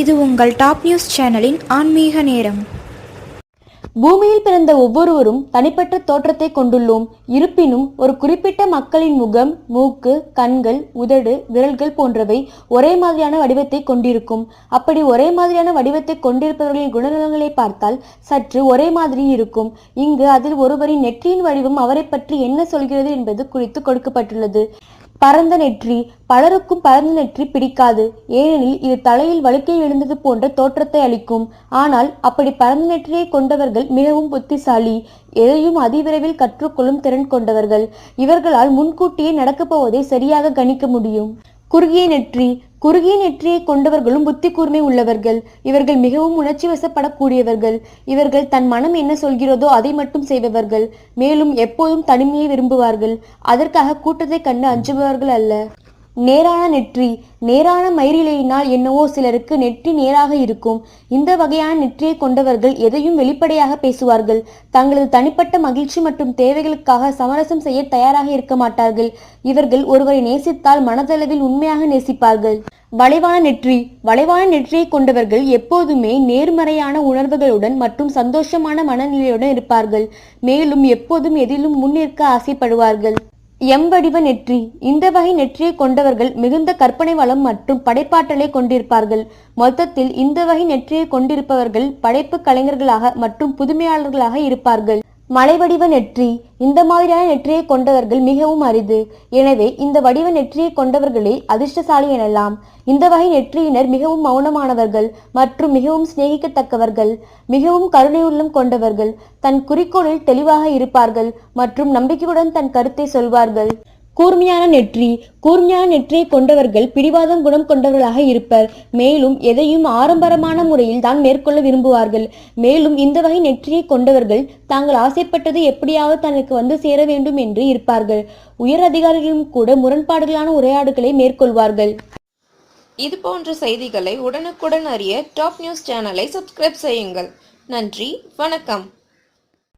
இது உங்கள் top news சேனலின் ஆன்மீக நேரம். பூமியில் பிறந்த ஒவ்வொருவரும் தனிப்பட்ட தோற்றத்தை கொண்டுள்ளோம். இருப்பினும் ஒரு குறிப்பிட்ட மக்களின் முகம் மூக்கு கண்கள் உதடு விரல்கள் போன்றவை ஒரே மாதிரியான வடிவத்தை கொண்டிருக்கும். அப்படி ஒரே மாதிரியான வடிவத்தை கொண்டிருப்பவர்களின் குணநலங்களை பார்த்தால் சற்று ஒரே மாதிரி இருக்கும். இங்கு அதில் ஒருவரின் நெற்றியின் வடிவம் அவரை பற்றி என்ன சொல்கிறது என்பது குறித்து கொடுக்கப்பட்டுள்ளது. பரந்த நெற்றி பலருக்கும் பரந்த நெற்றி பிடிக்காது. ஏனெனில் இது தலையில் வழுக்கை எழுந்தது போன்ற தோற்றத்தை அளிக்கும். ஆனால் அப்படி பரந்த நெற்றியை கொண்டவர்கள் மிகவும் புத்திசாலி எதையும் அதிவிரைவில் கற்றுக்கொள்ளும் திறன் கொண்டவர்கள். இவர்களால் முன்கூட்டியே நடக்கப்போவதை சரியாக கணிக்க முடியும். குறுகிய நெற்றி குறுகிய நெற்றியை கொண்டவர்களும் புத்தி கூர்மை உள்ளவர்கள். இவர்கள் மிகவும் உணர்ச்சி வசப்படக்கூடியவர்கள். இவர்கள் தன் மனம் என்ன சொல்கிறதோ அதை மட்டும் செய்பவர்கள். மேலும் எப்போதும் தனிமையை விரும்புவார்கள். அதற்காக கூட்டத்தை கண்டு அஞ்சுபவர்கள் அல்ல. நேரான நெற்றி நேரான மயிரிழையினால் என்னவோ சிலருக்கு நெற்றி நேராக இருக்கும். இந்த வகையான நெற்றியை கொண்டவர்கள் எதையும் வெளிப்படையாக பேசுவார்கள். தங்களது தனிப்பட்ட மகிழ்ச்சி மற்றும் தேவைகளுக்காக சமரசம் செய்ய தயாராக இருக்க மாட்டார்கள். இவர்கள் ஒருவரை நேசித்தால் மனதளவில் உண்மையாக நேசிப்பார்கள். வளைவான நெற்றி வளைவான நெற்றியை கொண்டவர்கள் எப்போதுமே நேர்மறையான உணர்வுகளுடன் மற்றும் சந்தோஷமான மனநிலையுடன் இருப்பார்கள். மேலும் எப்போதும் எதிலும் முன்னிற்க ஆசைப்படுவார்கள். எம் வடிவ நெற்றி. இந்த வகை நெற்றியை கொண்டவர்கள் மிகுந்த கற்பனை வளம் மற்றும் படைப்பாற்றலை கொண்டிருப்பார்கள். மொத்தத்தில் இந்த வகை நெற்றியை கொண்டிருப்பவர்கள் படைப்பு கலைஞர்களாக மற்றும் புதுமையாளர்களாக இருப்பார்கள். மலைவடிவ நெற்றி இந்த மாதிரியான நெற்றியை கொண்டவர்கள் மிகவும் அரிது. எனவே இந்த வடிவ நெற்றியை கொண்டவர்களே அதிர்ஷ்டசாலி எனலாம். இந்த வகை நெற்றியினர் மிகவும் மௌனமானவர்கள் மற்றும் மிகவும் சிநேகிக்கத்தக்கவர்கள் மிகவும் கருணையுள்ளம் கொண்டவர்கள் தன் குறிக்கோளில் தெளிவாக இருப்பார்கள் மற்றும் நம்பிக்கையுடன் தன் கருத்தை சொல்வார்கள். கூர்மையான நெற்றி கூர்மையான நெற்றியை கொண்டவர்கள் பிடிவாதம் குணம் கொண்டவர்களாக இருப்பர். மேலும் எதையும் ஆடம்பரமான முறையில் தான் மேற்கொள்ள விரும்புவார்கள். மேலும் இந்த வகை நெற்றியை கொண்டவர்கள் தாங்கள் ஆசைப்பட்டது எப்படியாவது தனக்கு வந்து சேர வேண்டும் என்று இருப்பார்கள். உயர் அதிகாரிகளும் கூட முரண்பாடுகளான உரையாடுகளை மேற்கொள்வார்கள். இது போன்ற செய்திகளை உடனுக்குடன் அறிய டாப் நியூஸ் சேனலை சப்ஸ்கிரைப் செய்யுங்கள். நன்றி வணக்கம்.